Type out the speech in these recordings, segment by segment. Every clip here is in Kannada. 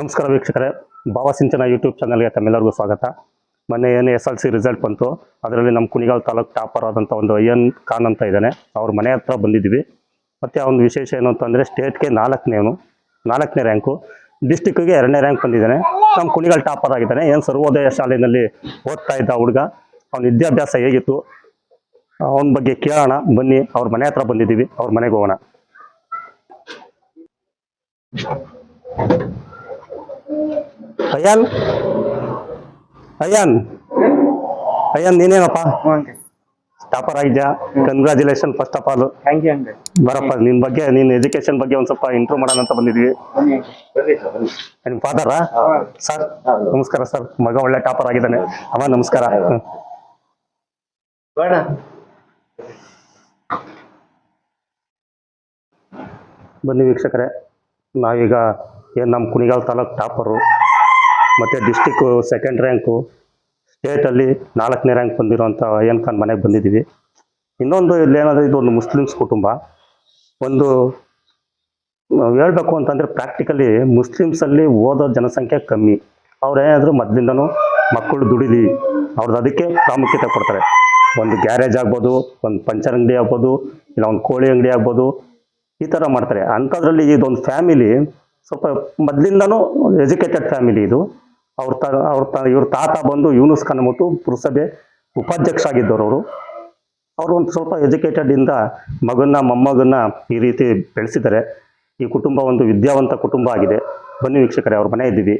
ನಮಸ್ಕಾರ ವೀಕ್ಷಕರೇ ಭಾವಸಿಂಚನ ಯೂಟ್ಯೂಬ್ ಚಾನಲ್ಗೆ ತಮ್ಮೆಲ್ಲರಿಗೂ ಸ್ವಾಗತ. ಮೊನ್ನೆ ಏನು ಎಸ್ ಎಲ್ ಸಿ ರಿಸಲ್ಟ್ ಬಂತು, ಅದರಲ್ಲಿ ನಮ್ಮ ಕುಣಿಗಾಲ್ ತಾಲೂಕು ಟಾಪರ್ ಆದಂಥ ಒಂದು ಅಯ್ಯನ್ ಖಾನ್ ಅಂತ ಇದ್ದಾನೆ. ಅವ್ರ ಮನೆ ಹತ್ರ ಬಂದಿದ್ವಿ ಮತ್ತು ಆ ಒಂದು ವಿಶೇಷ ಏನು ಅಂತಂದರೆ ಸ್ಟೇಟ್ಗೆ ನಾಲ್ಕನೇನು ನಾಲ್ಕನೇ ರ್ಯಾಂಕು ಡಿಸ್ಟಿಕ್ಗೆ ಎರಡನೇ ರ್ಯಾಂಕ್ ಬಂದಿದ್ದಾನೆ. ನಮ್ಮ ಕುಣಿಗಾಲ್ ಟಾಪರ್ ಆಗಿದ್ದಾನೆ. ಏನು ಸರ್ವೋದಯ ಶಾಲೆಯಲ್ಲಿ ಓದ್ತಾ ಇದ್ದ ಹುಡುಗ, ಅವನ ವಿದ್ಯಾಭ್ಯಾಸ ಹೇಗಿತ್ತು? ಅವನ ಬಗ್ಗೆ ಕೇಳೋಣ. ಬನ್ನಿ, ಅವ್ರ ಮನೆ ಹತ್ರ ಬಂದಿದ್ದೀವಿ. ಅವ್ರ ಮನೆಗೆ ಹೋಗೋಣ. ಅಯ್ಯನ್ ಅಯ್ಯನ್ ಅಯ್ಯನ್ ನೀನೇನಪ್ಪ? ಟಾಪರ್ ಆಗಿದ್ಯಾ? Congratulation first of all thank you uncle ಬರಪ್ಪ ನಿನ್ ಬಗ್ಗೆ ನಿನ್ ಎಜುಕೇಶನ್ ಬಗ್ಗೆ ಒಂದ್ ಸ್ವಲ್ಪ ಇಂಟ್ರೂವ್ ಮಾಡೋಣ ಅಂತ ಬಂದಿದ್ವಿ. ನಿಮ್ ಫಾದರಾ ಸರ್ ನಮಸ್ಕಾರ ಸರ್ ಮಗ ಒಳ್ಳೆ ಟಾಪರ್ ಆಗಿದ್ದಾನೆ. ಅಮ್ಮ ನಮಸ್ಕಾರ. ಬನ್ನಿ ವೀಕ್ಷಕರೇ ನಾವೀಗ ಏನು ನಮ್ಮ ಕುಣಿಗಾಲ್ ತಾಲೂಕು ಟಾಪರು ಮತ್ತು ಡಿಸ್ಟಿಕ್ಕು ಸೆಕೆಂಡ್ ರ್ಯಾಂಕು ಸ್ಟೇಟಲ್ಲಿ ನಾಲ್ಕನೇ ರ್ಯಾಂಕ್ ಬಂದಿರೋಂಥ ಅಯ್ಯನ್ ಖಾನ್ ಮನೆಗೆ ಬಂದಿದ್ದೀವಿ. ಇನ್ನೊಂದು ಇಲ್ಲೇನಾದರೂ ಇದು ಒಂದು ಮುಸ್ಲಿಮ್ಸ್ ಕುಟುಂಬ, ಒಂದು ಹೇಳ್ಬೇಕು ಅಂತಂದರೆ ಪ್ರಾಕ್ಟಿಕಲಿ ಮುಸ್ಲಿಮ್ಸಲ್ಲಿ ಓದೋ ಜನಸಂಖ್ಯೆ ಕಮ್ಮಿ. ಅವ್ರೇನಾದರೂ ಮೊದಲಿಂದನೂ ಮಕ್ಕಳು ದುಡಿಲಿ ಅವ್ರದ್ದು ಅದಕ್ಕೆ ಪ್ರಾಮುಖ್ಯತೆ ಕೊಡ್ತಾರೆ. ಒಂದು ಗ್ಯಾರೇಜ್ ಆಗ್ಬೋದು, ಒಂದು ಪಂಚರ್ ಅಂಗಡಿ ಆಗ್ಬೋದು, ಇಲ್ಲ ಒಂದು ಕೋಳಿ ಅಂಗಡಿ ಆಗ್ಬೋದು, ಈ ಥರ ಮಾಡ್ತಾರೆ. ಅಂಥದ್ರಲ್ಲಿ ಇದೊಂದು ಫ್ಯಾಮಿಲಿ ಸ್ವಲ್ಪ ಮೊದಲಿಂದನೂ ಎಜುಕೇಟೆಡ್ ಫ್ಯಾಮಿಲಿ ಇದು. ಅವ್ರ ತ ಅವ್ರ ತ ಇವ್ರ ತಾತ ಬಂದು ಯೂನುಸ್ ಖಾನ್ ಅಂದ್ಬಿಟ್ಟು ಪುರಸಭೆ ಉಪಾಧ್ಯಕ್ಷ ಆಗಿದ್ದವರು ಅವರು. ಅವರು ಒಂದು ಸ್ವಲ್ಪ ಎಜುಕೇಟೆಡ್ ಇಂದ ಮಗನ್ನ ಮೊಮ್ಮಗನ್ನ ಈ ರೀತಿ ಬೆಳೆಸಿದ್ದಾರೆ. ಈ ಕುಟುಂಬ ಒಂದು ವಿದ್ಯಾವಂತ ಕುಟುಂಬ ಆಗಿದೆ. ಬನ್ನಿ ವೀಕ್ಷಕರೇ ಅವ್ರ ಮನೆ ಇದ್ದೀವಿ.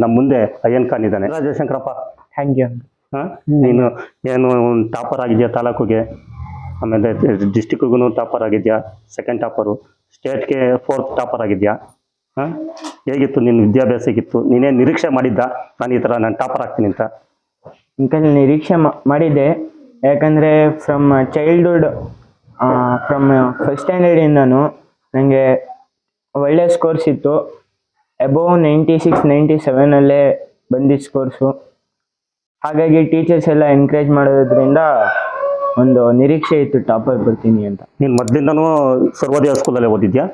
ನಮ್ಮ ಮುಂದೆ ಅಯ್ಯನ್ ಖಾನ್ ಇದ್ದಾನೆ. ಜಯಶಂಕರಪ್ಪ ಹ್ಯಾಂಗ್ ಹಾ? ನೀನು ಏನು ಟಾಪರ್ ಆಗಿದೆಯಾ ತಾಲೂಕಿಗೆ? ಆಮೇಲೆ ಡಿಸ್ಟಿಕ್ಗೂ ಟಾಪರ್ ಆಗಿದೆಯಾ? Second topper. ಸ್ಟೇಟ್ಗೆ ಫೋರ್ತ್ ಟಾಪರ್ ಆಗಿದ್ಯಾ? ಹಾಂ? ಹೇಗಿತ್ತು ನಿನ್ನ ವಿದ್ಯಾಭ್ಯಾಸ ಹೇಗಿತ್ತು ನೀನೇ ನಿರೀಕ್ಷೆ ಮಾಡಿದ್ದ? ನಾನು ಈ ಥರ ನಾನು ಟಾಪರ್ ಆಗ್ತೀನಿ ಅಂತ. ಅಂಕಲ್ ನಿರೀಕ್ಷೆ ಮಾಡಿದ್ದೆ. ಯಾಕಂದರೆ ಫ್ರಮ್ ಚೈಲ್ಡ್ಹುಡ್ ಫ್ರಮ್ ಫಸ್ಟ್ ಸ್ಟ್ಯಾಂಡರ್ಡಿಂದನೂ ನನಗೆ ಒಳ್ಳೆ ಸ್ಕೋರ್ಸ್ ಇತ್ತು. ಅಬೋವ್ ನೈಂಟಿ ಸಿಕ್ಸ್ ನೈಂಟಿ ಸೆವೆನಲ್ಲೇ ಬಂದಿದ್ದ ಸ್ಕೋರ್ಸು ಹಾಗಾಗಿ ಟೀಚರ್ಸ್ ಎಲ್ಲ ಎನ್ಕರೇಜ್ ಮಾಡೋದ್ರಿಂದ ಒಂದು ನಿರೀಕ್ಷೆ ಇತ್ತು ಟಾಪರ್ ಬರ್ತೀನಿ ಅಂತ. ನೀನು ಮೊದಲಿಂದನೂ ಸರ್ವೋದಯ ಸ್ಕೂಲಲ್ಲೇ ಓದಿದ್ಯಾ?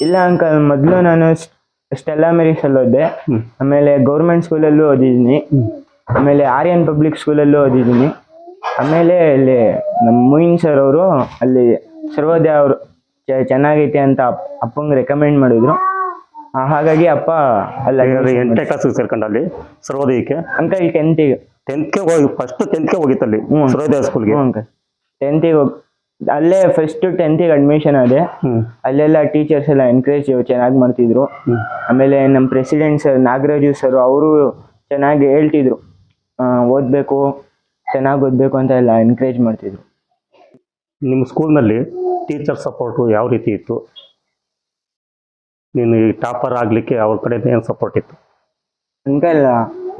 ಇಲ್ಲ ಅಂಕಲ್ ಮೊದಲು ನಾನು ಸ್ಟೆಲ್ಲಾ ಮೆರಿಸಲ್ಲಿ ಓದಿದೆ. ಆಮೇಲೆ ಗೌರ್ಮೆಂಟ್ ಸ್ಕೂಲಲ್ಲೂ ಓದಿದ್ದೀನಿ. ಆಮೇಲೆ ಆರ್ಯನ್ ಪಬ್ಲಿಕ್ ಸ್ಕೂಲಲ್ಲೂ ಓದಿದ್ದೀನಿ. ಆಮೇಲೆ ಇಲ್ಲಿ ನಮ್ಮ ಮೊಯಿನ್ ಸರ್ ಅವರು ಅಲ್ಲಿ ಸರ್ವೋದಯ ಅವರು ಚೆನ್ನಾಗೈತೆ ಅಂತ ಅಪ್- ಅಪ್ಪಂಗೆ ರೆಕಮೆಂಡ್ ಮಾಡಿದ್ರು. ಹಾಗಾಗಿ ಅಪ್ಪ ಅಲ್ಲಿ ಎಂಟನೇ ಕ್ಲಾಸಿಗೆ ಸೇರ್ಕೊಂಡು ಅಲ್ಲಿ ಸರ್ವೋದಯಕ್ಕೆ? ಅಂಕಲ್ ಟೆಂತಿಗೆ ಟೆಂತ್ಗೆ ಹೋಗಿ ಫಸ್ಟ್ ಟೆಂತ್ಗೆ ಹೋಗಿತ್ತು ಅಲ್ಲಿ ಸರ್ವೋದಯ ಸ್ಕೂಲ್ಗೆ ಅಂಕಲ್ ಟೆಂತಿಗೆ ಹೋಗಿ ಅಲ್ಲೇ ಫಸ್ಟ್ ಟೆಂತಿಗೆ ಅಡ್ಮಿಷನ್ ಆದೆ. ಅಲ್ಲೆಲ್ಲ ಟೀಚರ್ಸ್ ಎಲ್ಲ ಎನ್ಕರೇಜ್ ಚೆನ್ನಾಗಿ ಮಾಡ್ತಿದ್ರು. ಆಮೇಲೆ ನಮ್ಮ ಪ್ರೆಸಿಡೆಂಟ್ ಸರ್ ನಾಗರಾಜು ಸರ್ ಅವರು ಚೆನ್ನಾಗಿ ಹೇಳ್ತಿದ್ರು. ಓದಬೇಕು ಓದ್ಬೇಕು ಚೆನ್ನಾಗಿ ಓದ್ಬೇಕು ಅಂತ ಎಲ್ಲ ಎನ್ಕರೇಜ್ ಮಾಡ್ತಿದ್ರು. ನಿಮ್ಮ ಸ್ಕೂಲ್ನಲ್ಲಿ ಟೀಚರ್ ಸಪೋರ್ಟು ಯಾವ ರೀತಿ ಇತ್ತು? ನೀನು ಈ ಟಾಪರ್ ಆಗಲಿಕ್ಕೆ ಅವ್ರ ಕಡೆಯಿಂದ ಏನು ಸಪೋರ್ಟ್ ಇತ್ತು? ಅಂಕಲ್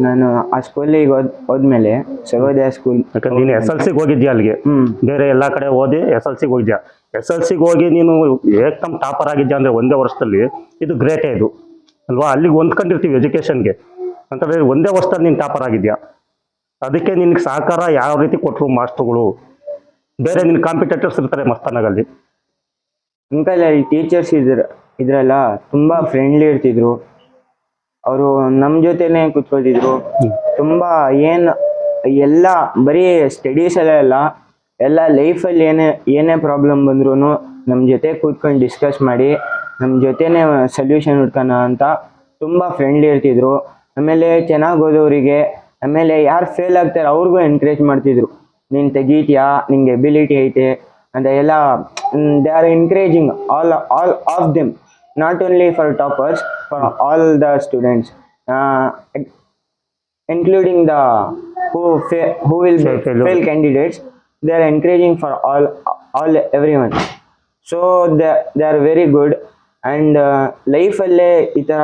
ನಾನು ಆ ಸ್ಕೂಲಿಗೆ ಹೋದ್ ಹೋದ್ಮೇಲೆ ಸರ್ವೋದಯ ಸ್ಕೂಲ್ ಯಾಕಂದ್ರೆ ನೀನು ಎಸ್ ಎಲ್ ಸಿಗೆ ಹೋಗಿದ್ಯಾ ಅಲ್ಲಿಗೆ? ಹ್ಮ್. ಬೇರೆ ಎಲ್ಲ ಕಡೆ ಓದಿ ಎಸ್ ಎಲ್ ಸಿಗೆ ಹೋಗಿದ್ಯಾ? ಎಸ್ ಎಲ್ ಸಿಗೆ ಹೋಗಿ ನೀನು ಏಕದಮ್ ಟಾಪರ್ ಆಗಿದ್ಯಾ ಅಂದರೆ ಒಂದೇ ವರ್ಷದಲ್ಲಿ ಇದು ಗ್ರೇಟೇ ಇದು. ಅಲ್ವಾ? ಅಲ್ಲಿಗೆ ಹೊಂದ್ಕೊಂಡಿರ್ತೀವಿ ಎಜುಕೇಷನ್ಗೆ ಅಂತಂದರೆ ಒಂದೇ ವರ್ಷದಲ್ಲಿ ನೀನು ಟಾಪರ್ ಆಗಿದ್ಯಾ? ಅದಕ್ಕೆ ನಿನಗೆ ಸಹಕಾರ ಯಾವ ರೀತಿ ಕೊಟ್ಟರು ಮಾಸ್ಟ್ರುಗಳು? ಬೇರೆ ನಿನ್ನ ಕಾಂಪಿಟೇಟರ್ಸ್ ಇರ್ತಾರೆ ಮಸ್ತಾನಾಗಲ್ಲಿ. ಅಂಕಲ್ ಅಲ್ಲಿ ಟೀಚರ್ಸ್ ಇದ್ರ ಇದ್ರಲ್ಲ ತುಂಬಾ ಫ್ರೆಂಡ್ಲಿ ಇರ್ತಿದ್ರು. ಅವರು ನಮ್ಮ ಜೊತೆನೆ ಕುತ್ಕೊಳ್ತಿದ್ರು. ತುಂಬಾ ಏನು ಎಲ್ಲ ಬರೀ ಸ್ಟಡೀಸ್ ಅಲ್ಲೇ ಅಲ್ಲ ಎಲ್ಲ ಲೈಫಲ್ಲಿ ಏನೇ ಏನೇ ಪ್ರಾಬ್ಲಮ್ ಬಂದ್ರೂ ನಮ್ಮ ಜೊತೆ ಕೂತ್ಕೊಂಡು ಡಿಸ್ಕಸ್ ಮಾಡಿ ನಮ್ಮ ಜೊತೆನೆ ಸೊಲ್ಯೂಷನ್ ಹುಡ್ಕೋಣ ಅಂತ ತುಂಬ ಫ್ರೆಂಡ್ಲಿ ಇರ್ತಿದ್ರು. ಆಮೇಲೆ ಚೆನ್ನಾಗಿ ಓದೋರಿಗೆ ಆಮೇಲೆ ಯಾರು ಫೇಲ್ ಆಗ್ತಾರೆ ಅವ್ರಿಗೂ ಎನ್ಕರೇಜ್ ಮಾಡ್ತಿದ್ರು. ನೀನು ತೆಗೀತೀಯಾ? ನಿಂಗೆ ಎಬಿಲಿಟಿ ಐತೆ? ಅಂತ ಎಲ್ಲ they are encouraging all all of them not for toppers, for all the students, uh, including the who fa- who will Fail- fail. fail candidates they are encouraging for all all everyone so they, they are very good and ಲೈಫಲ್ಲೇ ಈ ಥರ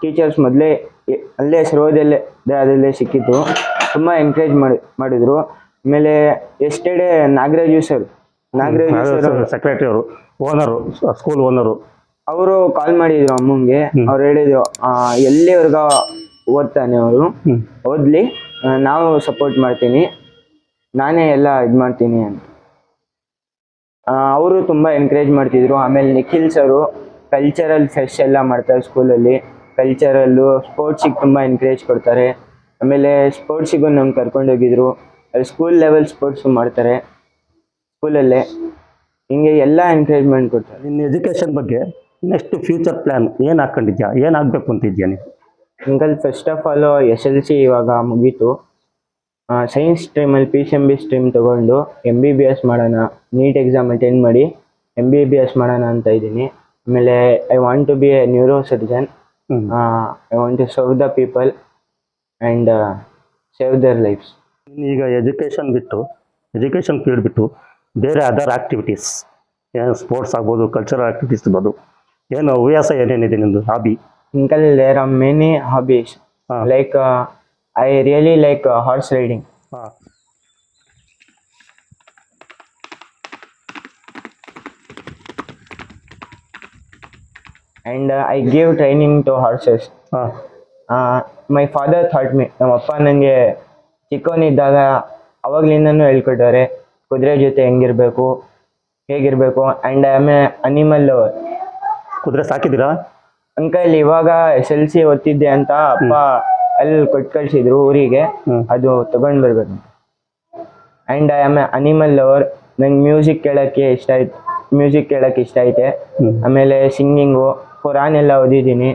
ಟೀಚರ್ಸ್ ಮೊದಲೇ ಅಲ್ಲೇ ಸರ್ವದಲ್ಲೇ ಅದಲ್ಲೇ ಸಿಕ್ಕಿತ್ತು ತುಂಬ ಎನ್ಕರೇಜ್ ಮಾಡಿ ಮಾಡಿದರು ಆಮೇಲೆ yesterday Nagaraju sir Nagaraju sir secretary ಅವರು ಓನರು ಸ್ಕೂಲ್ ಓನರು ಅವರು ಕಾಲ್ ಮಾಡಿದ್ರು ಅಮ್ಮಂಗೆ. ಅವ್ರು ಹೇಳಿದ್ರು ಎಲ್ಲಿವರೆಗ ಓದ್ತಾನೆ ಅವರು. ಓದ್ಲಿ ನಾವು ಸಪೋರ್ಟ್ ಮಾಡ್ತೀನಿ. ನಾನೇ ಎಲ್ಲ ಇದು ಮಾಡ್ತೀನಿ ಅಂತ. ಅವರು ತುಂಬ ಎನ್ಕರೇಜ್ ಮಾಡ್ತಿದ್ರು. ಆಮೇಲೆ ನಿಖಿಲ್ ಸರು ಕಲ್ಚರಲ್ ಫೆಸ್ಟ್ ಎಲ್ಲ ಮಾಡ್ತಾರೆ ಸ್ಕೂಲಲ್ಲಿ ಕಲ್ಚರಲ್ಲು ಸ್ಪೋರ್ಟ್ಸಿಗೆ ತುಂಬ ಎನ್ಕರೇಜ್ ಕೊಡ್ತಾರೆ. ಆಮೇಲೆ ಸ್ಪೋರ್ಟ್ಸಿಗೂ ನಮ್ಗೆ ಕರ್ಕೊಂಡೋಗಿದ್ರು ಅಲ್ಲಿ ಸ್ಕೂಲ್ ಲೆವೆಲ್ ಸ್ಪೋರ್ಟ್ಸು ಮಾಡ್ತಾರೆ ಸ್ಕೂಲಲ್ಲೇ ಹಿಂಗೆ ಎಲ್ಲ ಎನ್ಕರೇಜ್ಮೆಂಟ್ ಕೊಡ್ತಾರೆ. ನಿನ್ನ ಎಜುಕೇಷನ್ ಬಗ್ಗೆ ನೆಕ್ಸ್ಟ್ ಫ್ಯೂಚರ್ ಪ್ಲ್ಯಾನ್ ಏನು ಹಾಕ್ಕೊಂಡಿದ್ಯಾ ಏನು ಆಗಬೇಕು ಅಂತಿದ್ಯಾ ನೀನು? Uncle first of all S L C ಇವಾಗ ಮುಗೀತು. Science ಸ್ಟ್ರೀಮಲ್ಲಿ P C M B stream ತೊಗೊಂಡು ಎಂ ಬಿ ಬಿ ಎಸ್ ಮಾಡೋಣ ನೀಟ್ ಎಕ್ಸಾಮ್ ಅಟೆಂಡ್ ಮಾಡಿ ಎಂ ಬಿ ಬಿ ಎಸ್ ಮಾಡೋಣ ಅಂತ ಇದ್ದೀನಿ. ಆಮೇಲೆ I want to be a neuro surgeon I want to serve the people and save their lives ಈಗ ಎಜುಕೇಷನ್ ಬಿಟ್ಟು ಎಜುಕೇಷನ್ ಫೀಲ್ಡ್ ಬಿಟ್ಟು ಬೇರೆ ಅದರ್ ಆ್ಯಕ್ಟಿವಿಟೀಸ್ ಏನು ಸ್ಪೋರ್ಟ್ಸ್ ಆಗ್ಬೋದು ಕಲ್ಚರಲ್ ಆ್ಯಕ್ಟಿವಿಟೀಸ್ ಇರ್ಬೋದು ಏನು ಹವ್ಯಾಸ ಏನೇನಿದೆ ನಿಮ್ಮದು hobby uncle there are many hobbies ಹಾಂ. Like I really like horse riding ಹಾಂ. And I gave training to horses ಹಾಂ. ಮೈ ಫಾದರ್ ಥಾಟ್ ಮಿ ನಮ್ಮಪ್ಪ ನನಗೆ ಚಿಕ್ಕವನಿದ್ದಾಗ ಅವಾಗ್ಲಿಂದನೂ ಹೇಳ್ಕೊಟ್ಟವ್ರೆ ಕುದುರೆ ಜೊತೆ ಹೆಂಗಿರಬೇಕು? ಹೇಗಿರಬೇಕು? And I am a animal lover ಕುದುರೆ ಸಾಕಿದ್ದೀರಾ? ಅಂಕಲ್ ಇವಾಗ ಎಸ್ ಎಲ್ ಸಿ ಓದ್ತಿದ್ದೆ ಅಂತ ಅಪ್ಪ ಅಲ್ಲಿ ಕೊಟ್ಟು ಕಳ್ಸಿದ್ರು ಊರಿಗೆ. ಅದು ತಗೊಂಡ್ ಬರ್ಬೇಕು and I am animal lover ನಂಗೆ ಮ್ಯೂಸಿಕ್ ಕೇಳಕ್ಕೆ ಇಷ್ಟ ಆಯ್ತು ಮ್ಯೂಸಿಕ್ ಕೇಳಕ್ಕೆ ಇಷ್ಟ ಐತೆ. ಆಮೇಲೆ ಸಿಂಗಿಂಗು ಕುರಾನ್ ಎಲ್ಲ ಓದಿದ್ದೀನಿ.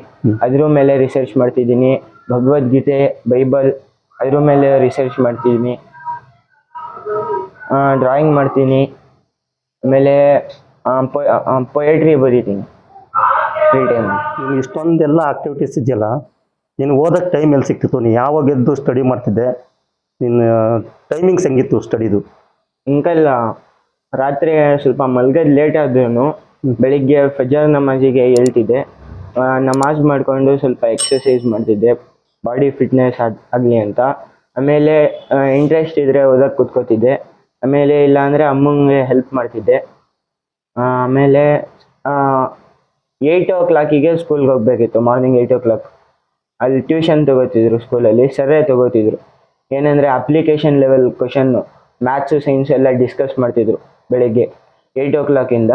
ಅದ್ರ ಮೇಲೆ ರಿಸರ್ಚ್ ಮಾಡ್ತಿದ್ದೀನಿ. ಭಗವದ್ಗೀತೆ ಬೈಬಲ್ ಅದ್ರ ಮೇಲೆ ರಿಸರ್ಚ್ ಮಾಡ್ತಿದ್ದೀನಿ. ಡ್ರಾಯಿಂಗ್ ಮಾಡ್ತೀನಿ. ಆಮೇಲೆ ಪೊಯೆಟ್ರಿ ಬರೀತೀನಿ. ಫ್ರೀ ಟೈಮ್ ನೀನು ಇಷ್ಟೊಂದೆಲ್ಲ ಆಕ್ಟಿವಿಟೀಸ್ ಇದೆಯಲ್ಲ ನೀನು ಓದೋಕ್ಕೆ ಟೈಮ್ ಎಲ್ಲಿ ಸಿಕ್ತಿತ್ತು? ನೀನು ಯಾವಾಗ ಎದ್ದು ಸ್ಟಡಿ ಮಾಡ್ತಿದ್ದೆ? ನಿನ್ನ ಟೈಮಿಂಗ್ಸ್ ಹೆಂಗಿತ್ತು ಸ್ಟಡಿದು ಅಂಕಲ್ ರಾತ್ರಿ ಸ್ವಲ್ಪ ಮಲ್ಗದ್ ಲೇಟ್ ಆದ್ರೂ ಬೆಳಿಗ್ಗೆ ಫಜರ್ ನಮಾಜಿಗೆ ಹೇಳ್ತಿದ್ದೆ. ನಮಾಜ್ ಮಾಡಿಕೊಂಡು ಸ್ವಲ್ಪ ಎಕ್ಸಸೈಸ್ ಮಾಡ್ತಿದ್ದೆ. ಬಾಡಿ ಫಿಟ್ನೆಸ್ ಆಗಲಿ ಅಂತ. ಆಮೇಲೆ ಇಂಟ್ರೆಸ್ಟ್ ಇದ್ದರೆ ಓದಕ್ಕೆ ಕುತ್ಕೋತಿದ್ದೆ. ಆಮೇಲೆ ಇಲ್ಲಾಂದರೆ ಅಮ್ಮಂಗೆ ಹೆಲ್ಪ್ ಮಾಡ್ತಿದ್ದೆ. ಆಮೇಲೆ ಏಯ್ಟ್ ಓ ಕ್ಲಾಕಿಗೆ ಸ್ಕೂಲ್ಗೆ ಹೋಗ್ಬೇಕಿತ್ತು. ಮಾರ್ನಿಂಗ್ ಏಯ್ಟ್ ಓ ಕ್ಲಾಕ್ ಅಲ್ಲಿ ಟ್ಯೂಷನ್ ತಗೋತಿದ್ರು ಸ್ಕೂಲಲ್ಲಿ ಸರ್ರೇ ತಗೋತಿದ್ರು. ಏನಂದರೆ application level question maths science ಎಲ್ಲ ಡಿಸ್ಕಸ್ ಮಾಡ್ತಿದ್ರು ಬೆಳಿಗ್ಗೆ. ಏಯ್ಟ್ ಓ ಕ್ಲಾಕಿಂದ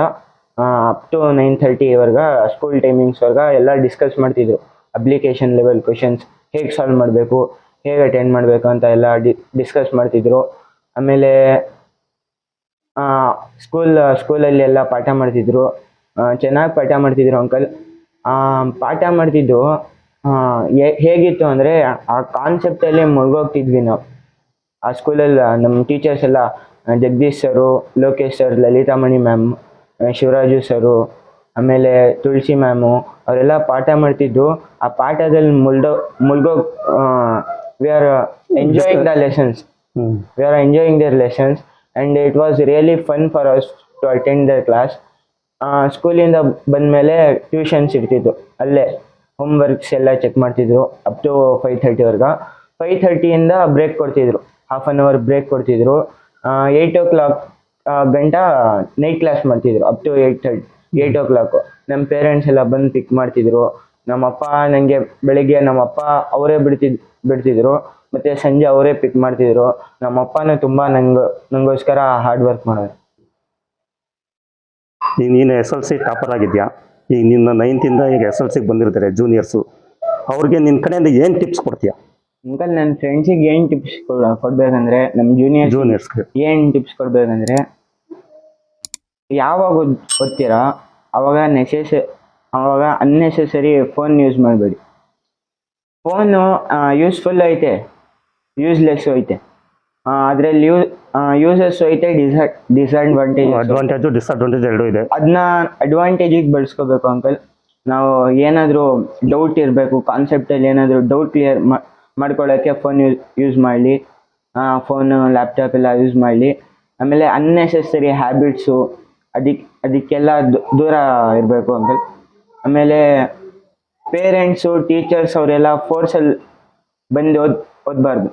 ಅಪ್ ಟು ನೈನ್ ಥರ್ಟಿವರೆಗೆ ಸ್ಕೂಲ್ ಟೈಮಿಂಗ್ಸ್ವರೆಗೆ ಎಲ್ಲ ಡಿಸ್ಕಸ್ ಮಾಡ್ತಿದ್ರು. ಅಪ್ಲಿಕೇಶನ್ ಲೆವೆಲ್ ಕ್ವಶನ್ಸ್ ಹೇಗೆ ಸಾಲ್ವ್ ಮಾಡಬೇಕು, ಹೇಗೆ ಅಟೆಂಡ್ ಮಾಡಬೇಕು ಅಂತ ಎಲ್ಲ ಡಿಸ್ಕಸ್ ಮಾಡ್ತಿದ್ರು. ಆಮೇಲೆ ಸ್ಕೂಲ್ ಸ್ಕೂಲಲ್ಲಿ ಎಲ್ಲ ಪಾಠ ಮಾಡ್ತಿದ್ರು. ಚೆನ್ನಾಗಿ ಪಾಠ ಮಾಡ್ತಿದ್ರು ಅಂಕಲ್ ಪಾಠ ಮಾಡ್ತಿದ್ದು ಹೇಗಿತ್ತು ಅಂದರೆ ಆ ಕಾನ್ಸೆಪ್ಟಲ್ಲಿ ಮುಳುಗೋಗ್ತಿದ್ವಿ ನಾವು. ಆ ಸ್ಕೂಲಲ್ಲಿ ನಮ್ಮ ಟೀಚರ್ಸ್ ಎಲ್ಲ Jagadish sir Lokesh sir Lalithamani ma'am Shivaraju sir ಆಮೇಲೆ ತುಳಸಿ ಮ್ಯಾಮು ಅವರೆಲ್ಲ ಪಾಠ ಮಾಡ್ತಿದ್ದು. ಆ ಪಾಠದಲ್ಲಿ ಮುಳ್ದೋ ಮುಳುಗೋ we are enjoying the lessons we are enjoying enjoying lessons lessons. It was really fun for for to attend attend class ಸ್ಕೂಲಿಂದ ಬಂದಮೇಲೆ ಟ್ಯೂಷನ್ಸ್ ಇರ್ತಿತ್ತು ಅಲ್ಲೇ ಹೋಮ್ ವರ್ಕ್ಸ್ ಎಲ್ಲ ಚೆಕ್ ಮಾಡ್ತಿದ್ರು ಅಪ್ ಟು ಫೈವ್ ಥರ್ಟಿವರೆಗೆ ಫೈವ್ ಥರ್ಟಿಯಿಂದ ಬ್ರೇಕ್ ಕೊಡ್ತಿದ್ರು. ಹಾಫ್ ಆನ್ ಅವರ್ ಬ್ರೇಕ್ ಕೊಡ್ತಿದ್ರು. ಏಯ್ಟ್ ಓ ಕ್ಲಾಕ್ ಗಂಟ ನೈಟ್ ಕ್ಲಾಸ್ ಮಾಡ್ತಿದ್ರು up to eight thirty eight o'clock ನಮ್ಮ ಪೇರೆಂಟ್ಸ್ ಎಲ್ಲ ಬಂದು ಪಿಕ್ ಮಾಡ್ತಿದ್ರು. ನಮ್ಮಪ್ಪ ನನಗೆ ಬೆಳಿಗ್ಗೆ ನಮ್ಮಪ್ಪ ಅವರೇ ಬಿಡ್ತಿದ್ ಬಿಡ್ತಿದ್ರು. ಮತ್ತೆ ಸಂಜೆ ಅವರೇ ಪಿಕ್ ಮಾಡ್ತಿದ್ರು. ನಮ್ಮಪ್ಪನೂ ತುಂಬ ನಂಗೆ ನಂಗೋಸ್ಕರ ಹಾರ್ಡ್ ವರ್ಕ್ ಮಾಡೋರು. ನೀನು ನೀನು ಎಸ್ ಎಲ್ ಸಿ ಟಾಪರ್ ಆಗಿದೆಯಾ? ಈಗ ನಿನ್ನ ನೈನ್ತಿಂದ ಈಗ ಎಸ್ ಎಲ್ ಸಿಗೆ ಬಂದಿರ್ತಾರೆ ಜೂನಿಯರ್ಸು ಅವ್ರಿಗೆ ನಿನ್ನ ಕಡೆಯಿಂದ ಏನು ಟಿಪ್ಸ್ ಕೊಡ್ತೀಯಾ? ಅಂಕಲ್ ನನ್ನ ಫ್ರೆಂಡ್ಸಿಗೆ ಏನು ಟಿಪ್ಸ್ ಕೊಡ್ಬೇಕಂದ್ರೆ ನಮ್ಮ ಜೂನಿಯರ್ ಜೂನಿಯರ್ಸ್ಗೆ ಏನು ಟಿಪ್ಸ್ ಕೊಡಬೇಕಂದ್ರೆ ಯಾವಾಗ ಓದ್- ಓದ್ತೀರಾ ಅವಾಗ ನೆಸೆಸ ಅವಾಗ ಅನ್ನೆಸೆಸರಿ ಫೋನ್ ಯೂಸ್ ಮಾಡಬೇಡಿ. ಫೋನು ಯೂಸ್ಫುಲ್ ಐತೆ ಯೂಸ್ಲೆಸ್ ಐತೆ. ಅದರಲ್ಲಿ ಯೂಸಸ್ ಐತೆ ಡಿಸ್ಅಡ್ವಾಂಟೇಜ್ ಅಡ್ವಾಂಟೇಜ್ ಅಡ್ವಾಂಟೇಜು ಡಿಸ್ಅಡ್ವಾಂಟೇಜ್ ಎರಡೂ ಇದೆ. ಅದನ್ನ ಅಡ್ವಾಂಟೇಜಿಗೆ ಬಳಸ್ಕೋಬೇಕು ಅಂಕಲ್ ನಾವು ಏನಾದರೂ ಡೌಟ್ ಇರಬೇಕು ಕಾನ್ಸೆಪ್ಟಲ್ಲಿ ಏನಾದರೂ ಡೌಟ್ ಕ್ಲಿಯರ್ ಮಾಡ್ಕೊಳ್ಳೋಕ್ಕೆ ಫೋನ್ ಯೂಸ್ ಯೂಸ್ ಮಾಡಲಿ. ಫೋನು ಲ್ಯಾಪ್ಟಾಪ್ ಎಲ್ಲ ಯೂಸ್ ಮಾಡಲಿ. ಆಮೇಲೆ ಅನ್ನೆಸೆಸರಿ ಹ್ಯಾಬಿಟ್ಸು ಅದಕ್ಕೆ ಅದಕ್ಕೆಲ್ಲ ದೂರ ಇರಬೇಕು ಅಂಕಲ್ ಆಮೇಲೆ ಪೇರೆಂಟ್ಸು ಟೀಚರ್ಸ್ ಅವರೆಲ್ಲ ಫೋರ್ಸಲ್ಲಿ ಬಂದು ಓದ್ ಓದಬಾರ್ದು.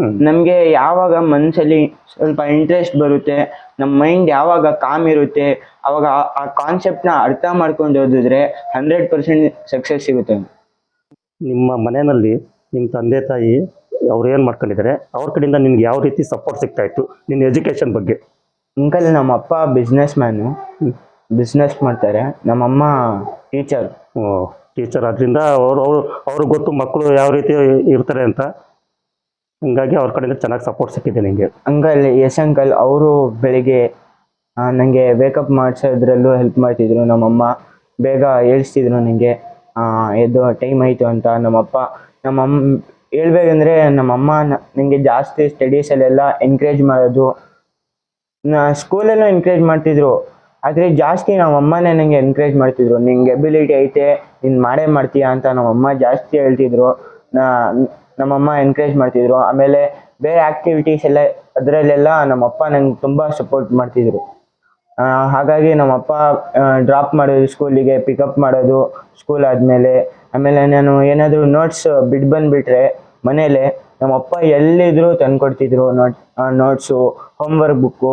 ನಮಗೆ ಯಾವಾಗ ಮನಸ್ಸಲ್ಲಿ ಸ್ವಲ್ಪ ಇಂಟ್ರೆಸ್ಟ್ ಬರುತ್ತೆ ನಮ್ಮ ಮೈಂಡ್ ಯಾವಾಗ ಕಾಮ್ ಇರುತ್ತೆ ಅವಾಗ ಆ- ಆ ಕಾನ್ಸೆಪ್ಟ್ನ ಅರ್ಥ ಮಾಡ್ಕೊಂಡು ಓದಿದ್ರೆ ಹಂಡ್ರೆಡ್ ಪರ್ಸೆಂಟ್ ಸಕ್ಸಸ್ ಸಿಗುತ್ತೆ. ನಿಮ್ಮ ಮನೆಯಲ್ಲಿ ನಿಮ್ಮ ತಂದೆ ತಾಯಿ ಅವ್ರು ಏನು ಮಾಡ್ಕೊಂಡಿದ್ದಾರೆ? ಅವ್ರ ಕಡೆಯಿಂದ ನಿಮ್ಗೆ ಯಾವ ರೀತಿ ಸಪೋರ್ಟ್ ಸಿಗ್ತಾ ಇತ್ತು? ನಿನ್ನ ಎಜುಕೇಷನ್ ಬಗ್ಗೆ. ಅಂಕಲ್ ನಮ್ಮ ಅಪ್ಪ ಬಿಸ್ನೆಸ್ ಮ್ಯಾನು ಬಿಸ್ನೆಸ್ ಮಾಡ್ತಾರೆ. ನಮ್ಮಮ್ಮ ಟೀಚರ್ ಟೀಚರ್ ಅದರಿಂದ ಅವರು ಅವರು ಅವ್ರಿಗೆ ಗೊತ್ತು ಮಕ್ಕಳು ಯಾವ ರೀತಿ ಇರ್ತಾರೆ ಅಂತ. ಹಂಗಾಗಿ ಅವ್ರ ಕಡೆಯಿಂದ ಚೆನ್ನಾಗಿ ಸಪೋರ್ಟ್ ಸಿಕ್ಕಿದೆ ನಿಮಗೆ ಅಂಕಲ್ ಯಶ್ ಅಂಕಲ್ ಅವರು ಬೆಳಿಗ್ಗೆ ನನಗೆ ವೇಕಪ್ ಮಾಡಿಸೋದ್ರಲ್ಲೂ ಹೆಲ್ಪ್ ಮಾಡ್ತಿದ್ರು ನಮ್ಮಮ್ಮ. ಬೇಗ ಏಳಿಸ್ತಿದ್ರು ನನಗೆ ಎದ್ದು ಟೈಮ್ ಆಯಿತು ಅಂತ ನಮ್ಮಪ್ಪ. ನಮ್ಮಮ್ಮ ಹೇಳ್ಬೇಕಂದ್ರೆ ನಮ್ಮಮ್ಮ ನನಗೆ ಜಾಸ್ತಿ ಸ್ಟಡೀಸಲ್ಲೆಲ್ಲ ಎನ್ಕರೇಜ್ ಮಾಡೋದು. ನಾ ಸ್ಕೂಲಲ್ಲೂ ಎನ್ಕರೇಜ್ ಮಾಡ್ತಿದ್ರು. ಆದರೆ ಜಾಸ್ತಿ ನಮ್ಮಮ್ಮನೇ ನನಗೆ ಎನ್ಕರೇಜ್ ಮಾಡ್ತಿದ್ರು. ನಿಂಗೆ ಎಬಿಲಿಟಿ ಐತೆ, ನೀನು ಮಾಡೇ ಮಾಡ್ತೀಯ ಅಂತ ನಮ್ಮಮ್ಮ ಜಾಸ್ತಿ ಹೇಳ್ತಿದ್ರು. ನಮ್ಮಮ್ಮ ಎನ್ಕರೇಜ್ ಮಾಡ್ತಿದ್ರು. ಆಮೇಲೆ ಬೇರೆ ಆ್ಯಕ್ಟಿವಿಟೀಸ್ ಎಲ್ಲ, ಅದರಲ್ಲೆಲ್ಲ ನಮ್ಮಪ್ಪ ನಂಗೆ ತುಂಬ ಸಪೋರ್ಟ್ ಮಾಡ್ತಿದ್ರು. ಹಾಗಾಗಿ ಹಾಗಾಗಿ ನಮ್ಮಪ್ಪ ಡ್ರಾಪ್ ಮಾಡೋದು ಸ್ಕೂಲಿಗೆ ಪಿಕಪ್ ಮಾಡೋದು ಸ್ಕೂಲ್ ಆದಮೇಲೆ, ಆಮೇಲೆ ನಾನು ಏನಾದರೂ ನೋಟ್ಸ್ ಬಿಟ್ಟು ಬಂದುಬಿಟ್ರೆ ಮನೇಲೆ ನಮ್ಮಪ್ಪ ಎಲ್ಲಿದ್ರು ತಂದ್ಕೊಡ್ತಿದ್ರು ನೋಟ್ ನೋಟ್ಸು ಹೋಮ್ವರ್ಕ್ ಬುಕ್ಕು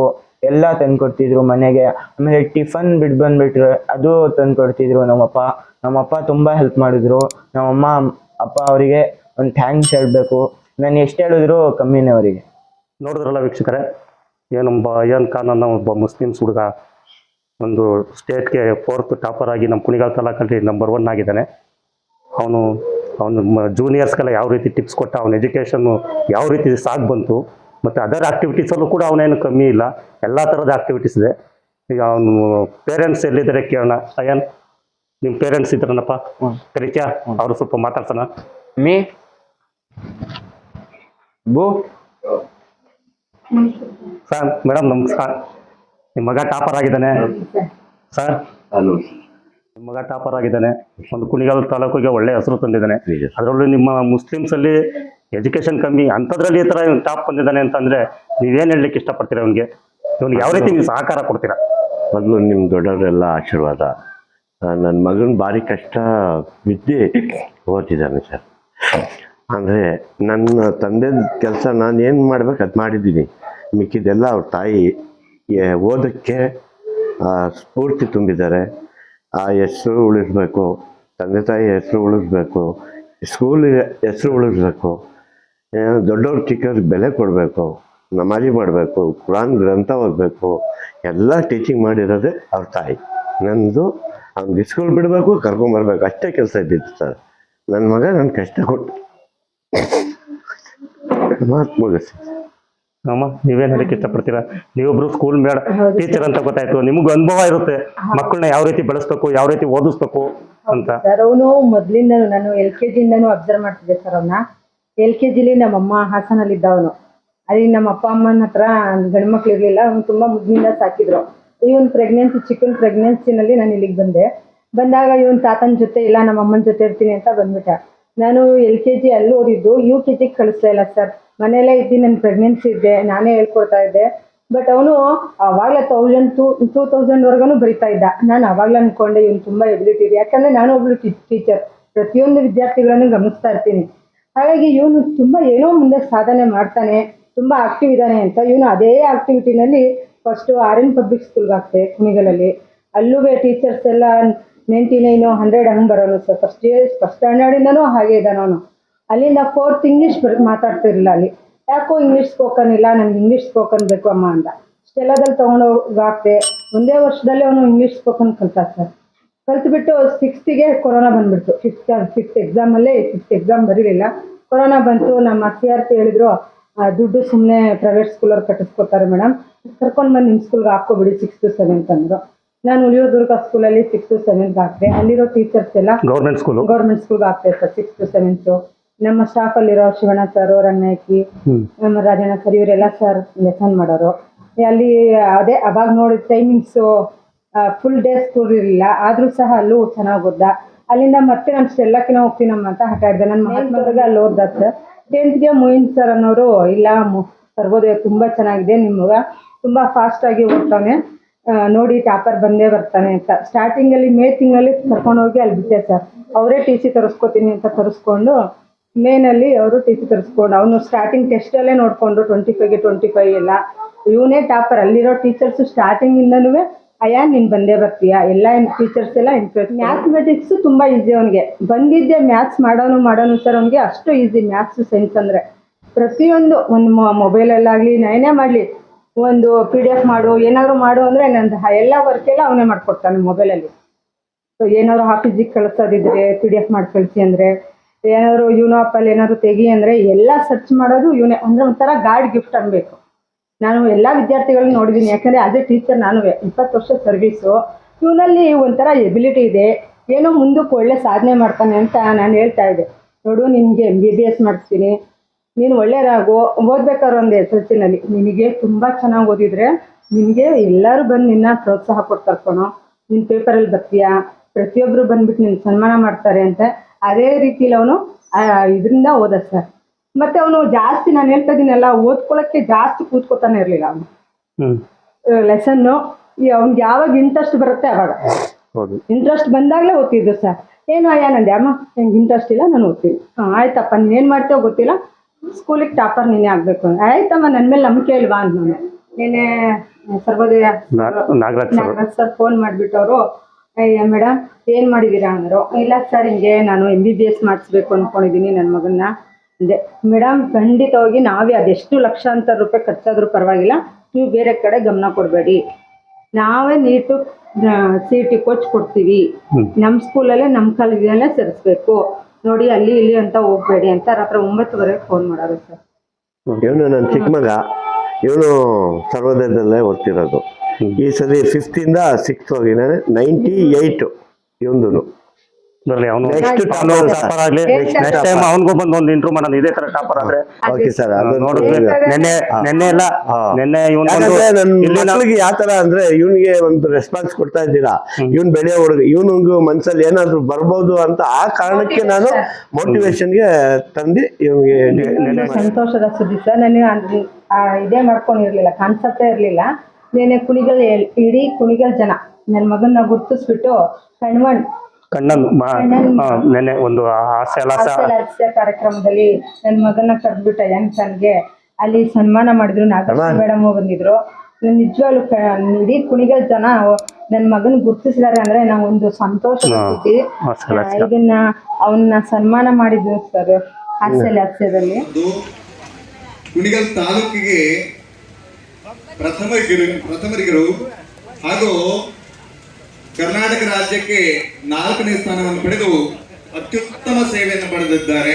ಎಲ್ಲ ತಂದ್ಕೊಡ್ತಿದ್ರು ಮನೆಗೆ. ಆಮೇಲೆ ಟಿಫನ್ ಬಿಟ್ಟು ಬಂದುಬಿಟ್ರೆ ಅದು ತಂದ್ಕೊಡ್ತಿದ್ರು ನಮ್ಮಪ್ಪ. ನಮ್ಮಪ್ಪ ತುಂಬ ಹೆಲ್ಪ್ ಮಾಡಿದ್ರು. ನಮ್ಮಮ್ಮ, ಅಪ್ಪ ಅವರಿಗೆ ಒಂದು ಥ್ಯಾಂಕ್ಸ್ ಹೇಳಬೇಕು. ನಾನು ಎಷ್ಟು ಹೇಳಿದ್ರು ಕಮ್ಮಿನೇ ಅವರಿಗೆ. ನೋಡಿದ್ರಲ್ಲ ವೀಕ್ಷಕರೇ ಏನೊಬ್ಬ ಏನ್ ಖಾನ್ ಅನ್ನೋ ಒಬ್ಬ ಮುಸ್ಲಿಮ್ಸ್ ಹುಡುಗ ಒಂದು ಸ್ಟೇಟ್ಗೆ ಫೋರ್ತ್ ಟಾಪರ್ ಆಗಿ ನಮ್ಮ ಕುಣಿಗಾಲ್ ತಾಲೂಕಲ್ಲಿ ನಂಬರ್ ಒನ್ ಆಗಿದ್ದಾನೆ. ಅವನು ಅವನು ಜೂನಿಯರ್ಸ್ಗೆಲ್ಲ ಯಾವ ರೀತಿ ಟಿಪ್ಸ್ ಕೊಟ್ಟ ಅವನ ಎಜುಕೇಷನ್ನು ಯಾವ ರೀತಿ ಸಾಕ್ ಬಂತು ಮತ್ತು ಅದರ್ ಆ್ಯಕ್ಟಿವಿಟೀಸಲ್ಲೂ ಕೂಡ ಅವನೇನು ಕಮ್ಮಿ ಇಲ್ಲ. ಎಲ್ಲ ಥರದ ಆ್ಯಕ್ಟಿವಿಟೀಸ್ ಇದೆ. ಈಗ ಅವನು ಪೇರೆಂಟ್ಸ್ ಎಲ್ಲಿದ್ದಾರೆ ಕೇಳೋಣ. ಅಯ್ಯನ್ ನಿಮ್ಮ ಪೇರೆಂಟ್ಸ್ ಇದ್ರನಪ್ಪ. ಕರಿತ್ಯಾ ಅವರು ಸ್ವಲ್ಪ ಮಾತಾಡ್ಸೋಣ. ಮೀ? ಬೂ. ಸರ್ ಮೇಡಮ್ ನಮಸ್ಕಾರ. ನಿಮ್ಮ ಮಗ ಟಾಪರ್ ಆಗಿದ್ದಾನೆ. ಸರ್ ನಿಮ್ಮ ಮಗ ಟಾಪರ್ ಆಗಿದ್ದಾನೆ. ಒಂದು ಕುಣಿಗಾಲ ತಾಲೂಕಿಗೆ ಒಳ್ಳೆ ಹೆಸರು ತಂದಿದ್ದಾನೆ. ಅದರಲ್ಲೂ ನಿಮ್ಮ ಮುಸ್ಲಿಮ್ಸ್ ಅಲ್ಲಿ ಎಜುಕೇಶನ್ ಕಮ್ಮಿ ಅಂಥದ್ರಲ್ಲಿ ಈ ಥರ ಟಾಪ್ ಬಂದಿದ್ದಾನೆ ಅಂತಂದ್ರೆ ನೀವೇನು ಹೇಳಲಿಕ್ಕೆ ಇಷ್ಟಪಡ್ತೀರಾ ಅವನಿಗೆ? ಇವನಿಗೆ ಯಾವ ರೀತಿ ನೀವು ಸಹಕಾರ ಕೊಡ್ತೀರಾ? ಮೊದಲು ನಿಮ್ಮ ದೊಡ್ಡವರೆಲ್ಲ ಆಶೀರ್ವಾದ. ನನ್ನ ಮಗನ ಭಾರಿ ಕಷ್ಟ ವಿದ್ಯೆ ಓದ್ತಿದ್ದಾನೆ ಸರ್. ಅಂದರೆ ನನ್ನ ತಂದೆ ಕೆಲಸ ನಾನು ಏನು ಮಾಡ್ಬೇಕು ಅದು ಮಾಡಿದ್ದೀನಿ. ಮಿಕ್ಕಿದೆಲ್ಲ ಅವ್ರ ತಾಯಿ ಓದಕ್ಕೆ ಸ್ಫೂರ್ತಿ ತುಂಬಿದ್ದಾರೆ. ಆ ಹೆಸರು ಉಳಿಸ್ಬೇಕು, ತಂದೆ ತಾಯಿ ಹೆಸರು ಉಳಿಸ್ಬೇಕು, ಸ್ಕೂಲ್ ಹೆಸರು ಉಳಿಸ್ಬೇಕು ದೊಡ್ಡವ್ರ ಚಿಕ್ಕವ್ರಿಗೆ ಬೆಲೆ ಕೊಡಬೇಕು, ನಮಾಜಿ ಮಾಡಬೇಕು, ಕುರಾನ್ ಗ್ರಂಥ ಓದಬೇಕು, ಎಲ್ಲ ಟೀಚಿಂಗ್ ಮಾಡಿರೋದೇ ಅವ್ರ ತಾಯಿ. ನಂದು ಅವ್ನಿಗೆ ಸ್ಕೂಲ್ ಬಿಡಬೇಕು, ಕರ್ಕೊಂಬರ್ಬೇಕು, ಅಷ್ಟೇ ಕೆಲಸ ಇದ್ದಿತ್ತು ಸರ್. ನನ್ನ ಮಗ ನನ್ನ ಕಷ್ಟ ಕೊಟ್ಟು ಮಾತು ಮುಗಿಸಿ ಅಮ್ಮ ನೀವೇನ್ ಹೇಳಕ್ ಇಷ್ಟಪಡ್ತೀರಾ? ನೀವೊಬ್ರು ಸ್ಕೂಲ್ ಮೇಡ ಟೀಚರ್ ಅಂತ ಗೊತ್ತಾಯ್ತು. ನಿಮ್ಗೆ ಅನುಭವ ಇರುತ್ತೆ. ಮಕ್ಕಳನ್ನ ಯಾವ ರೀತಿ ಬೆಳೆಸ್ಬೇಕು ಯಾವ ರೀತಿ ಓದಿಸ್ಬೇಕು ಅಂತ. ಸರ್ ಅವನು ಮೊದ್ಲಿಂದನು ನಾನು ಎಲ್ ಕೆ ಜಿಯಿಂದನೂ ಅಬ್ಸರ್ವ್ ಮಾಡ್ತಿದ್ದೆ ಸರ್ ಅವನ್ನ ಎಲ್ ಕೆ ಜಿಲಿ ನಮ್ಮಮ್ಮ ಹಾಸನಲ್ಲಿ ಇದ್ದವನು ಅಲ್ಲಿ ನಮ್ಮ ಅಪ್ಪ ಅಮ್ಮನ ಹತ್ರ ಗಂಡು ಮಕ್ಳು ಇರ್ಲಿಲ್ಲ ಅವ್ನು ತುಂಬಾ ಮುದ್ದಿಂದ ಸಾಕಿದ್ರು. ಇವನ್ ಪ್ರೆಗ್ನೆನ್ಸಿ ಚಿಕ್ಕನ್ ಪ್ರೆಗ್ನೆನ್ಸಿನಲ್ಲಿ ನಾನು ಇಲ್ಲಿಗೆ ಬಂದೆ. ಬಂದಾಗ ಇವನ್ ತಾತನ ಜೊತೆ ಇಲ್ಲ ನಮ್ಮ ಅಮ್ಮನ ಜೊತೆ ಇರ್ತೀನಿ ಅಂತ ಬಂದ್ಬಿಟ್ಟ. ನಾನು ಎಲ್ ಕೆ ಜಿ ಅಲ್ಲಿ ಓದಿದ್ದು ಯು ಕೆ ಜಿಗೆ ಕಳಿಸ್ತಾ ಇಲ್ಲ ಸರ್ ಮನೆಯಲ್ಲೇ ಇದ್ದು ನನ್ನ ಪ್ರೆಗ್ನೆನ್ಸಿ ಇದ್ದೆ ನಾನೇ ಹೇಳ್ಕೊಡ್ತಾ ಇದ್ದೆ. ಬಟ್ ಅವನು ಅವಾಗಲೇ ತೌಸಂಡ್ ಟೂ ಟೂ ತೌಸಂಡ್ ವರ್ಗನು ಬರಿತಾ ಇದ್ದ. ನಾನು ಅವಾಗಲೇ ಅನ್ಕೊಂಡೆ, ಇವನು ತುಂಬಾ ಎಬಿಲಿಟಿ ಇದೆ. ಯಾಕಂದರೆ ನಾನು ಒಬ್ಳು ಟೀಚರ್ ಪ್ರತಿಯೊಂದು ವಿದ್ಯಾರ್ಥಿಗಳನ್ನು ಗಮನಿಸ್ತಾ ಇರ್ತೀನಿ. ಹಾಗಾಗಿ ಇವನು ತುಂಬಾ ಏನೋ ಮುಂದೆ ಸಾಧನೆ ಮಾಡ್ತಾನೆ, ತುಂಬಾ ಆಕ್ಟಿವ್ ಇದ್ದಾನೆ ಅಂತ ಇವನು ಅದೇ ಆಕ್ಟಿವಿಟಿನಲ್ಲಿ ಫಸ್ಟ್ ಆರ್ ಎನ್ ಪಬ್ಲಿಕ್ ಸ್ಕೂಲ್ಗೆ ಹಾಕ್ತೆ, ಕುಣಿಗಲಲ್ಲಿ. ಅಲ್ಲೂ ಟೀಚರ್ಸ್ ಎಲ್ಲ ನೈಂಟಿ ನೈನು ಹಂಡ್ರೆಡ್ ಹಂಗೆ ಬರೋನು ಸರ್. ಫಸ್ಟ್ ಇಯರ್ ಫಸ್ಟ್ ಸ್ಟ್ಯಾಂಡರ್ಡಿಂದನೂ ಹಾಗೆ ಇದ್ದಾನೆ ಅವನು ಅಲ್ಲಿಂದ ಫೋರ್ತ್ ಇಂಗ್ಲೀಷ್ ಮಾತಾಡ್ತಿರಲಿಲ್ಲ ಅಲ್ಲಿ. ಯಾಕೋ ಇಂಗ್ಲೀಷ್ ಸ್ಪೋಕನ್ ಇಲ್ಲ ನನಗೆ ಇಂಗ್ಲೀಷ್ ಸ್ಪೋಕನ್ ಬೇಕು ಅಮ್ಮ ಅಂತ ಇಷ್ಟೆಲ್ಲದಲ್ಲಿ ತೊಗೊಂಡೋಗಾಗ್ತೆ ಒಂದೇ ವರ್ಷದಲ್ಲಿ ಅವನು ಇಂಗ್ಲೀಷ್ ಸ್ಪೋಕನ್ ಕಲ್ತ ಸರ್. ಕಲ್ತ್ಬಿಟ್ಟು ಸಿಕ್ಸ್ತಿಗೆ ಕೊರೋನಾ ಬಂದ್ಬಿಡ್ತು. ಫಿಫ್ತ್ ಫಿಫ್ತ್ ಎಕ್ಸಾಮಲ್ಲೇ ಫಿಫ್ತ್ ಎಕ್ಸಾಮ್ ಬರೀಲಿಲ್ಲ. ಕೊರೋನಾ ಬಂತು ನಮ್ಮ ಅತ್ತೆ ಪಿ ಹೇಳಿದ್ರು ಆ, ದುಡ್ಡು ಸುಮ್ಮನೆ ಪ್ರೈವೇಟ್ ಸ್ಕೂಲವ್ರು ಕಟ್ಟಿಸ್ಕೊತಾರೆ ಮೇಡಮ್. ಕರ್ಕೊಂಡು ಬಂದು ನಿಮ್ಮ ಸ್ಕೂಲ್ಗೆ ಹಾಕ್ಕೊಬಿಡಿ ಸಿಕ್ಸ್ತ್ ಸೆವೆಂತ್ ಅಂದರು. ನಾನು ಉಳಿಯೋದುರ್ಗ ಸ್ಕೂಲಲ್ಲಿ ಟು ಸೆವೆಂತ್ ಹಾಕ್ದೆ ಅಲ್ಲಿರೋ ಟೀಚರ್ಸ್ ಎಲ್ಲ ಗೌರ್ಮೆಂಟ್ ಸ್ಕೂಲ್ ಗೌರ್ಮೆಂಟ್ ಸ್ಕೂಲ್ ಹಾಕ್ತಾರೆ ಸರ್ ಸಿಕ್ಸ್ ಟು ಸೆವೆಂತ್ ನಮ್ಮ ಸ್ಟಾಫ್ ಅಲ್ಲಿರೋ ಶಿವಣ್ಣ ಸರ್ ರಂಗಿ ನಮ್ಮ ರಾಜಣ್ಣ ಸರ್ ಇವರೆಲ್ಲ ಸರ್ ಲೆಸನ್ ಮಾಡೋರು. ಅಲ್ಲಿ ಅದೇ ಅವಾಗ ನೋಡಿದ ಟೈಮಿಂಗ್ಸ್ ಫುಲ್ ಡೇ ಸ್ಕೂಲ್ ಇರಲಿಲ್ಲ. ಆದರೂ ಸಹ ಅಲ್ಲೂ ಚೆನ್ನಾಗಿ ಓದ್ದ. ಅಲ್ಲಿಂದ ಮತ್ತೆ ನಾನು ಸ್ಟೆಲ್ಲಕ್ಕಿನ ಹೋಗ್ತೀನಮ್ಮ ಅಂತ ಹಠ ಹಿಡ್ದೆ. ನನ್ನ ಮಹಾತ್ಮವ್ರಿಗೆ ಅಲ್ಲಿ ಓದ್ದ ಸರ್ ಟೆಂತ್ಗೆ ಮೊಯಿನ್ ಸರ್ ಅನ್ನೋರು ಇಲ್ಲ ಸರ್ವೋದಯ ತುಂಬ ಚೆನ್ನಾಗಿದೆ ನಿಮ್ಮ ಮಗ ಫಾಸ್ಟ್ ಆಗಿ ಓದ್ತಾನೆ. ನೋಡಿ ಟಾಪರ್ ಬಂದೇ ಬರ್ತಾನೆ ಅಂತ. ಸ್ಟಾರ್ಟಿಂಗಲ್ಲಿ ಮೇ ತಿಂಗಳಲ್ಲಿ ಕರ್ಕೊಂಡೋಗಿ ಅಲ್ಲಿ ಬಿಟ್ಟೆ ಸರ್ ಅವರೇ ಟಿ ಸಿ ತರಿಸ್ಕೊತೀನಿ ಅಂತ ತರಿಸ್ಕೊಂಡು ಮೇನಲ್ಲಿ ಅವರು ಟಿ ಸಿ ತರಿಸ್ಕೊಂಡು ಅವನು ಸ್ಟಾರ್ಟಿಂಗ್ ಟೆಸ್ಟಲ್ಲೇ ನೋಡಿಕೊಂಡು ಟ್ವೆಂಟಿ ಫೈವ್ಗೆ ಟ್ವೆಂಟಿ ಫೈವ್ ಎಲ್ಲ. ಇವನೇ ಟಾಪರ್, ಅಲ್ಲಿರೋ ಟೀಚರ್ಸ್ ಸ್ಟಾರ್ಟಿಂಗಿಂದನೂ ಅಯ್ಯ, ನೀನು ಬಂದೇ ಬರ್ತೀಯಾ? ಎಲ್ಲ ಟೀಚರ್ಸ್ ಎಲ್ಲ ಇಂಟ್ರೆಸ್ಟ್ ಮ್ಯಾಥಮೆಟಿಕ್ಸ್ ತುಂಬ ಈಸಿ ಅವನಿಗೆ. ಬಂದಿದ್ದೆ ಮ್ಯಾಥ್ಸ್ ಮಾಡೋನು ಮಾಡೋನು ಸರ್ ಅವನಿಗೆ ಅಷ್ಟು ಈಸಿ ಮ್ಯಾಥ್ಸ್ ಸೈನ್ಸ್ ಅಂದರೆ. ಪ್ರತಿಯೊಂದು ಒಂದು ಮೊಬೈಲಲ್ಲಾಗಲಿ ಏನೇ ಮಾಡಲಿ. ಒಂದು ಪಿ ಡಿ ಎಫ್ ಮಾಡು, ಏನಾದ್ರು ಮಾಡು ಅಂದ್ರೆ ನಂದು ಎಲ್ಲ ವರ್ಕ್ ಎಲ್ಲ ಅವನೇ ಮಾಡ್ಕೊಡ್ತಾನೆ ಮೊಬೈಲಲ್ಲಿ ಸೊ ಏನಾದ್ರು ಆಫೀಸಿಗೆ ಕಳಿಸೋದಿದ್ರೆ ಪಿ ಡಿ ಎಫ್ ಮಾಡಿ ಕಳಿಸಿ ಅಂದ್ರೆ, ಏನಾದ್ರು ಯೂನೋ ಆಪಲ್ಲಿ ಏನಾದ್ರು ತೆಗಿ ಅಂದ್ರೆ, ಎಲ್ಲ ಸರ್ಚ್ ಮಾಡೋದು ಇವನೇ. ಅಂದ್ರೆ ಒಂಥರ ಗಾರ್ಡ್ ಗಿಫ್ಟ್ ಅನ್ಬೇಕು. ನಾನು ಎಲ್ಲ ವಿದ್ಯಾರ್ಥಿಗಳನ್ನ ನೋಡಿದೀನಿ. ಯಾಕಂದ್ರೆ ಆಸ್ ಎ ಟೀಚರ್ ನಾನು ಇಪ್ಪತ್ತು ವರ್ಷ ಸರ್ವೀಸು ಇವನಲ್ಲಿ ಒಂಥರ ಎಬಿಲಿಟಿ ಇದೆ. ಏನೋ ಮುಂದಕ್ಕೆ ಒಳ್ಳೆ ಸಾಧನೆ ಮಾಡ್ತಾನೆ ಅಂತ ನಾನು ಹೇಳ್ತಾ ಇದ್ದೆ. ನೋಡು, ನಿನ್ಗೆ ಎಂ ಬಿ ಬಿ ಎಸ್ ಮಾಡಿಸ್ತೀನಿ. ನೀನು ಒಳ್ಳೆಯದಾಗು ಓದ್ಬೇಕಾದ್ರೆ ಒಂದು ಎಸ್ ಎಲ್ ಸಿನಲ್ಲಿ ನಿನಗೆ ತುಂಬ ಚೆನ್ನಾಗಿ ಓದಿದ್ರೆ ನಿನಗೆ ಎಲ್ಲರೂ ಬಂದು ನಿನ್ನ ಪ್ರೋತ್ಸಾಹ ಕೊಟ್ಟು ಕರ್ಕೊಳೋ ನಿನ್ನ ಪೇಪರಲ್ಲಿ ಬರ್ತೀಯಾ? ಪ್ರತಿಯೊಬ್ಬರು ಬಂದ್ಬಿಟ್ಟು ನಿನ್ನ ಸನ್ಮಾನ ಮಾಡ್ತಾರೆ ಅಂತ ಅದೇ ರೀತಿಲಿ ಅವನು ಇದರಿಂದ ಓದ ಸರ್ ಮತ್ತೆ ಅವನು ಜಾಸ್ತಿ ನಾನು ಹೇಳ್ತಾ ಇದ್ದೀನಲ್ಲ ಓದ್ಕೊಳ್ಳೋಕ್ಕೆ ಜಾಸ್ತಿ ಕೂತ್ಕೋತಾನೆ ಇರಲಿಲ್ಲ ಅವನು. ಲೆಸನ್ ಲೆಸನ್ನು ಅವ್ನಿಗೆ ಯಾವಾಗ ಇಂಟ್ರೆಸ್ಟ್ ಬರುತ್ತೆ ಅವಾಗ. ಇಂಟ್ರೆಸ್ಟ್ ಬಂದಾಗಲೇ ಓದ್ತಿದ್ದು ಸರ್. ಏನು ಅಯ್ಯ ನಂದೆ ಅಮ್ಮ ನಂಗೆ ಇಂಟ್ರೆಸ್ಟ್ ಇಲ್ಲ ನಾನು ಓದ್ತೀನಿ. ಆಯ್ತಪ್ಪ ಆಯ್ತಪ್ಪ ಏನು ಮಾಡ್ತೇವೋ ಗೊತ್ತಿಲ್ಲ. ಸ್ಕೂಲಿಗೆ ಟಾಪರ್ ನೀನೇ ಆಗ್ಬೇಕು. ಆಯ್ತಮ್ಮ ನನ್ ಮೇಲೆ ನಂಬಿಕೆ ಇಲ್ವಾ ಅಂತ ನಾನು. ನೀನೆ Sarvodaya Nagaraj sir. Nagaraj sir phone ಮಾಡ್ಬಿಟ್ಟು ಅವರು ಅಯ್ಯ ಮೇಡಮ್ ಏನ್ ಮಾಡಿದೀರಾ? ಅಂದರು. ಇಲ್ಲ ಸರ್ ಹಿಂಗೆ ನಾನು ಎಂ ಬಿ ಬಿ ಎಸ್ ಮಾಡಿಸ್ಬೇಕು ಅನ್ಕೊಂಡಿದೀನಿ ನನ್ನ ಮಗನ್ನ. ಅಂದೆ. ಮೇಡಮ್ ಖಂಡಿತವಾಗಿ ನಾವೇ ಅದೆಷ್ಟು ಲಕ್ಷಾಂತರ ರೂಪಾಯಿ ಖರ್ಚಾದ್ರೂ ಪರವಾಗಿಲ್ಲ ನೀವು ಬೇರೆ ಕಡೆ ಗಮನ ಕೊಡಬೇಡಿ. ನಾವೇ ನೀಟು ಸಿ ಟಿ ಕೋಚ್ ಕೊಡ್ತೀವಿ. ನಮ್ ನಮ್ಮ ಸ್ಕೂಲಲ್ಲೇ ನಮ್ಮ ಕಾಲೇಜಲ್ಲೇ ಸೇರಿಸ್ಬೇಕು. ನೋಡಿ, ಅಲ್ಲಿ ಇಲ್ಲಿ ಅಂತ ಹೋಗ್ಬೇಡಿ ಅಂತ ರಾತ್ರಿ ಒಂಬತ್ತುವರೆಗೆ ಫೋನ್ ಮಾಡೋರು ಸರ್. ಇವನು ನನ್ನ ಚಿಕ್ಕ ಮಗ. ಇವನು ಸರ್ವೋದಯದಲ್ಲೇ ಓದ್ತಿರೋದು. ಈ ಸರಿ ಫಿಫ್ತಿಂದ ಸಿಕ್ಸ್ ಹೋಗಿದ್ದಾನೆ ನೈಂಟಿ ಏಯ್ಟು ಇವನು ಟಾಪರ್ ಆಗಲಿ. ನೆಕ್ಸ್ಟ್ ಟೈಮ್ ಅವನಿಗೂ ಬಂದು ಒಂದು ಇಂಟ್ರೂ ಮಾಡೋಣ. ಇದೇ ತರ ಟಾಪರ್ ಆದ್ರೆ ಓಕೆ ಸರ್ ಅದು ನೋಡಿದ್ರೆ ನೆನ್ನೆ ನೆನ್ನೆ ಎಲ್ಲ ನೆನ್ನೆ ಇವನು ಯಾಕಂದ್ರೆ ನನ್ನ ಮಕ್ಳಿಗೆ ಯಾವ ತರ ಅಂದ್ರೆ ಇವನಿಗೆ ಒಂದು ರೆಸ್ಪಾನ್ಸ್ ಕೊಡ್ತಾ ಇದ್ದೀರಾ. ಇವನ್ ಬೆಳೆಯೋ ಹುಡುಗ ಇವನಿಗೂ ಮನ್ಸಲ್ಲಿ ಏನಾದ್ರು ಬರ್ಬೋದು ಅಂತ ಆ ಕಾರಣಕ್ಕೆ ನಾನು ಮೋಟಿವೇಶನ್ಗೆ ತಂದು ಇವನಿಗೆ ಸಂತೋಷದ ಸುದ್ದಿ ಸರ್ ನನಗೆ ಆ ಇದೇ ಮಾಡ್ಕೊಂಡಿರ್ಲಿಲ್ಲ ಕಾನ್ಸೆಪ್ಟೇ ಇರ್ಲಿಲ್ಲ. ನೆನೆ ಕುಣಿಗಲ್ ಇಡೀ ಕುಣಿಗಲ್ ಜನ ನನ್ನ ಮಗನ್ನ ಗುರ್ತಿಸ್ಬಿಟ್ಟು ಕಣ್ಮಣ್ ಕಣ್ಣನ್ ನೆನ್ನೆ ಒಂದು ಹಾಸ್ಯ ಲಾಸ ಹಾಸ್ಯ ಕಾರ್ಯಕ್ರಮದಲ್ಲಿ ನನ್ನ ಮಗನ ಕರೆದ್ಬಿಟ್ಟ ಯಂಗ್ಸನ್ಗೆ. ಅಲ್ಲಿ ಸನ್ಮಾನ ಮಾಡಿದ್ರು ನಾಗೇಶ್ ಮೇಡಮ್ ಬಂದಿದ್ರು. ನಿಜವಾಗ್ಲು ಇಡೀ ಕುಣಿಗಲ್ ಜನ ನನ್ನ ಮಗನ್ ಗುರ್ತಿಸಿದಾರೆ ಅಂದ್ರೆ ನಾವು ಒಂದು ಲಾಸ್ಯ. ಇದನ್ನ ಅವನ್ನ ಸನ್ಮಾನ ಮಾಡಿದ್ವಿ ಸರ್ ಹಾಸ್ಯ ಹಾಸ್ಯದಲ್ಲಿ ಕುಣಿಗಲ್ ತಾಲೂಕಿಗೆ ಪ್ರಥಮ ಪ್ರಥಮರಿಗರು ಹಾಗೂ ಕರ್ನಾಟಕ ರಾಜ್ಯಕ್ಕೆ ನಾಲ್ಕನೇ ಸ್ಥಾನವನ್ನು ಪಡೆದು ಅತ್ಯುತ್ತಮ ಸೇವೆಯನ್ನು ಪಡೆದಿದ್ದಾರೆ.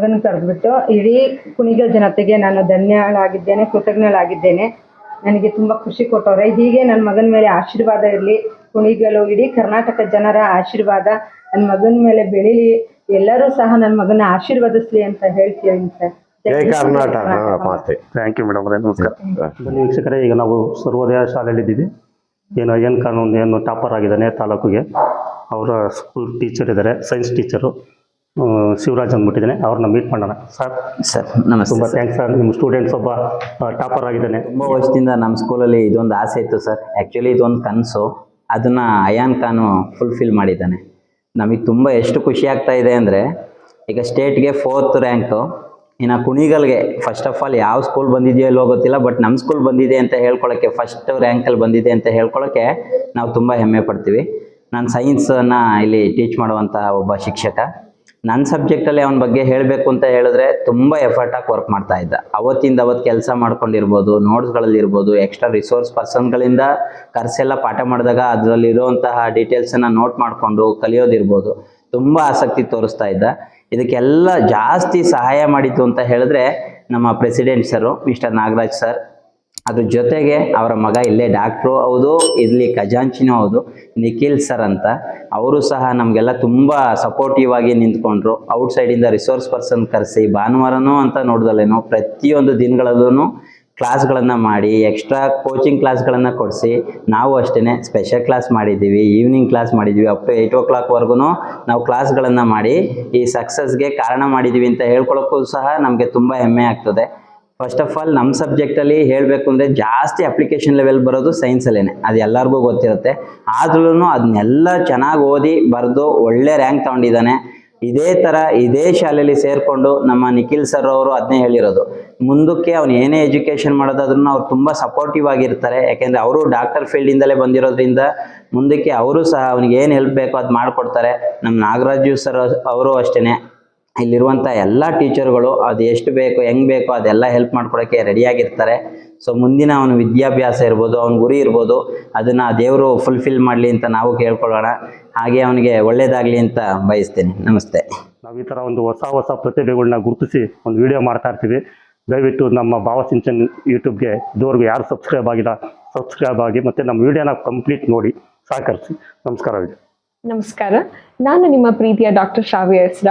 ಮಗನ ಕರೆದ್ಬಿಟ್ಟು ಇಡೀ ಕುಣಿಗಲ್ ಜನತೆಗೆ ನಾನು ಧನ್ಯಳಾಗಿದ್ದೇನೆ ಕೃತಜ್ಞಳಾಗಿದ್ದೇನೆ. ನನಗೆ ತುಂಬ ಖುಷಿ ಕೊಟ್ಟವ್ರೆ. ಹೀಗೆ ನನ್ನ ಮಗನ ಮೇಲೆ ಆಶೀರ್ವಾದ ಇರಲಿ. ಕುಣಿಗಲು ಇಡೀ ಕರ್ನಾಟಕ ಜನರ ಆಶೀರ್ವಾದ. ನನ್ನ ಮಗನ ಮೇಲೆ ಬೆಳೀಲಿ. ಎಲ್ಲರೂ ಸಹ ನನ್ನ ಮಗನ ಆಶೀರ್ವದಿಸ್ಲಿ ಅಂತ ಹೇಳ್ತೀನಿ ಸರ್. ಜಯ ಕರ್ನಾಟಕ. ಮಾತೆ. ಥ್ಯಾಂಕ್ ಯು ಮೇಡಮ್ ಅವರೇ ನಮಸ್ಕಾರ. ಬನ್ನಿ ವೀಕ್ಷಕರೇ ಈಗ ನಾವು ಸರ್ವೋದಯ ಶಾಲೆಯಲ್ಲಿ ಇದ್ದೀವಿ. ಏನು ಏನು ಕಾನೂನು ಏನು ಟಾಪರ್ ಆಗಿದ್ದಾನೆ ತಾಲೂಕಿಗೆ. ಅವರ ಸ್ಕೂಲ್ ಟೀಚರ್ ಇದ್ದಾರೆ ಸೈನ್ಸ್ ಟೀಚರು ಶಿವರಾಜ್ ಅಂದ್ಬಿಟ್ಟಿದ್ದಾನೆ ಅವ್ರನ್ನ ಮೀಟ್ ಮಾಡೋಣ. ಸರ್. ಸರ್ ನಮಸ್ತೆ ತುಂಬ. Thanks sir. ನಿಮ್ಮ ಸ್ಟೂಡೆಂಟ್ಸ್ ಒಬ್ಬ ಟಾಪರ್ ಆಗಿದ್ದಾನೆ. ತುಂಬ ವರ್ಷದಿಂದ ನಮ್ಮ ಸ್ಕೂಲಲ್ಲಿ ಇದೊಂದು ಆಸೆ ಇತ್ತು ಸರ್. ಆ್ಯಕ್ಚುಲಿ ಇದೊಂದು ಕನಸು. ಅದನ್ನು ಅಯಾನ್ ಖಾನು ಫುಲ್ಫಿಲ್ ಮಾಡಿದ್ದಾನೆ. ನಮಗೆ ತುಂಬ ಎಷ್ಟು ಖುಷಿ ಆಗ್ತಾ ಇದೆ ಅಂದರೆ ಈಗ ಸ್ಟೇಟ್ಗೆ ಫೋರ್ತ್ ರ್ಯಾಂಕು ಇನ್ನು ಕುಣಿಗಲ್ಗೆ ಫಸ್ಟ್ ಆಫ್ ಆಲ್ ಯಾವ ಸ್ಕೂಲ್ ಬಂದಿದೆಯೋ ಇಲ್ಲೋ ಗೊತ್ತಿಲ್ಲ ಬಟ್ ನಮ್ಮ ಸ್ಕೂಲ್ ಬಂದಿದೆ ಅಂತ ಹೇಳ್ಕೊಳ್ಳೋಕ್ಕೆ ಫಸ್ಟ್ ರ್ಯಾಂಕಲ್ಲಿ ಬಂದಿದೆ ಅಂತ ಹೇಳ್ಕೊಳ್ಳೋಕ್ಕೆ ನಾವು ತುಂಬ ಹೆಮ್ಮೆ ಪಡ್ತೀವಿ. ನಾನು ಸೈನ್ಸನ್ನು ಇಲ್ಲಿ ಟೀಚ್ ಮಾಡುವಂಥ ಒಬ್ಬ ಶಿಕ್ಷಕ. ನನ್ನ ಸಬ್ಜೆಕ್ಟಲ್ಲಿ ಅವನ ಬಗ್ಗೆ ಹೇಳಬೇಕು ಅಂತ ಹೇಳಿದ್ರೆ ತುಂಬ ಎಫರ್ಟಾಗಿ ವರ್ಕ್ ಮಾಡ್ತಾ ಇದ್ದ. ಅವತ್ತಿಂದ ಅವತ್ತು ಕೆಲಸ ಮಾಡ್ಕೊಂಡಿರ್ಬೋದು ನೋಟ್ಸ್ಗಳಲ್ಲಿರ್ಬೋದು ಎಕ್ಸ್ಟ್ರಾ ರಿಸೋರ್ಸ್ ಪರ್ಸನ್ಗಳಿಂದ ಕರ್ಸೆಲ್ಲ ಪಾಠ ಮಾಡಿದಾಗ ಅದರಲ್ಲಿರುವಂತಹ ಡೀಟೇಲ್ಸನ್ನು ನೋಟ್ ಮಾಡಿಕೊಂಡು ಕಲಿಯೋದಿರ್ಬೋದು. ತುಂಬ ಆಸಕ್ತಿ ತೋರಿಸ್ತಾ ಇದ್ದ. ಇದಕ್ಕೆಲ್ಲ ಜಾಸ್ತಿ ಸಹಾಯ ಮಾಡಿತು ಅಂತ ಹೇಳಿದ್ರೆ ನಮ್ಮ president sir mister Nagaraj sir ಅದ್ರ ಜೊತೆಗೆ ಅವರ ಮಗ ಇಲ್ಲೇ ಡಾಕ್ಟ್ರು ಹೌದು, ಇಲ್ಲಿ ಖಜಾಂಚಿನೂ ಹೌದು, ನಿಖಿಲ್ ಸರ್ ಅಂತ. ಅವರು ಸಹ ನಮಗೆಲ್ಲ ತುಂಬ ಸಪೋರ್ಟಿವ್ ಆಗಿ ನಿಂತ್ಕೊಂಡ್ರು. ಔಟ್ಸೈಡಿಂದ ರಿಸೋರ್ಸ್ ಪರ್ಸನ್ ಕರೆಸಿ, ಭಾನುವಾರನೂ ಅಂತ ನೋಡ್ದಲ್ಲೇನು, ಪ್ರತಿಯೊಂದು ದಿನಗಳಲ್ಲೂ ಕ್ಲಾಸ್ಗಳನ್ನು ಮಾಡಿ ಎಕ್ಸ್ಟ್ರಾ ಕೋಚಿಂಗ್ ಕ್ಲಾಸ್ಗಳನ್ನು ಕೊಡಿಸಿ, ನಾವು ಅಷ್ಟೇ ಸ್ಪೆಷಲ್ ಕ್ಲಾಸ್ ಮಾಡಿದ್ದೀವಿ ಈವ್ನಿಂಗ್ ಕ್ಲಾಸ್ ಮಾಡಿದ್ವಿ ಅಪ್ ಟು ಏಯ್ಟ್ ಓ ಕ್ಲಾಕ್ವರೆಗೂ ನಾವು ಕ್ಲಾಸ್ಗಳನ್ನು ಮಾಡಿ, ಈ ಸಕ್ಸಸ್ಗೆ ಕಾರಣ ಮಾಡಿದ್ದೀವಿ ಅಂತ ಹೇಳ್ಕೊಳ್ಳೋಕ್ಕೂ ಸಹ ನಮಗೆ ತುಂಬ ಹೆಮ್ಮೆ ಆಗ್ತದೆ. ಫಸ್ಟ್ ಆಫ್ ಆಲ್ ನಮ್ಮ ಸಬ್ಜೆಕ್ಟಲ್ಲಿ ಹೇಳಬೇಕು ಅಂದರೆ ಜಾಸ್ತಿ ಅಪ್ಲಿಕೇಶನ್ ಲೆವೆಲ್ ಬರೋದು ಸೈನ್ಸಲ್ಲೇ ಅದು ಎಲ್ಲರಿಗೂ ಗೊತ್ತಿರುತ್ತೆ. ಆದ್ರೂ ಅದನ್ನೆಲ್ಲ ಚೆನ್ನಾಗಿ ಓದಿ ಬರೆದು ಒಳ್ಳೆ ರ್ಯಾಂಕ್ ತಗೊಂಡಿದ್ದಾನೆ. ಇದೇ ಥರ ಇದೇ ಶಾಲೆಯಲ್ಲಿ ಸೇರಿಕೊಂಡು ನಮ್ಮ ನಿಖಿಲ್ ಸರ್ ಅವರು ಅದನ್ನೇ ಹೇಳಿರೋದು. ಮುಂದಕ್ಕೆ ಅವ್ನು ಏನೇ ಎಜುಕೇಷನ್ ಮಾಡೋದಾದ್ರೂ ಅವ್ರು ತುಂಬ ಸಪೋರ್ಟಿವ್ ಆಗಿರ್ತಾರೆ. ಯಾಕೆಂದರೆ ಅವರು ಡಾಕ್ಟರ್ ಫೀಲ್ಡಿಂದಲೇ ಬಂದಿರೋದ್ರಿಂದ ಮುಂದಕ್ಕೆ ಅವರು ಸಹ ಅವ್ನಿಗೆ ಏನು ಹೆಲ್ಪ್ ಬೇಕೋ ಅದು ಮಾಡಿಕೊಡ್ತಾರೆ. ನಮ್ಮ ನಾಗರಾಜು ಸರ್ ಅವರು ಅಷ್ಟೇ ಇಲ್ಲಿರುವಂಥ ಎಲ್ಲ ಟೀಚರ್ಗಳು ಅದು ಎಷ್ಟು ಬೇಕು ಹೆಂಗೆ ಬೇಕೋ ಅದೆಲ್ಲ ಹೆಲ್ಪ್ ಮಾಡ್ಕೊಡೋಕ್ಕೆ ರೆಡಿಯಾಗಿರ್ತಾರೆ ಸೊ ಮುಂದಿನ ಅವನ ವಿದ್ಯಾಭ್ಯಾಸ ಇರ್ಬೋದು ಅವನ ಗುರಿ ಇರ್ಬೋದು ಅದನ್ನು ದೇವರು ಫುಲ್ಫಿಲ್ ಮಾಡಲಿ ಅಂತ ನಾವು ಕೇಳ್ಕೊಳ್ಳೋಣ. ಹಾಗೆ ಅವನಿಗೆ ಒಳ್ಳೇದಾಗಲಿ ಅಂತ ಬಯಸ್ತೀನಿ. ನಮಸ್ತೆ. ನಾವು ಈ ಥರ ಒಂದು ಹೊಸ ಹೊಸ ಪ್ರತಿಭೆಗಳನ್ನ ಗುರುತಿಸಿ ಒಂದು ವಿಡಿಯೋ ಮಾಡ್ತಾ ಇರ್ತೀವಿ. ದಯವಿಟ್ಟು ನಮ್ಮ ಭಾವಸಿಂಚನ್ ಯೂಟ್ಯೂಬ್ಗೆ ಇದುವರೆಗೂ ಯಾರು ಸಬ್ಸ್ಕ್ರೈಬ್ ಆಗಿಲ್ಲ ಸಬ್ಸ್ಕ್ರೈಬ್ ಆಗಿ ಮತ್ತು ನಮ್ಮ ವಿಡಿಯೋನ ಕಂಪ್ಲೀಟ್ ನೋಡಿ ಸಹಕರಿಸಿ. ನಮಸ್ಕಾರ. ನಮಸ್ಕಾರ. ನಾನು ನಿಮ್ಮ ಪ್ರೀತಿಯ ಡಾಕ್ಟರ್ ಶಾವಿ ಹೆಸ್ರ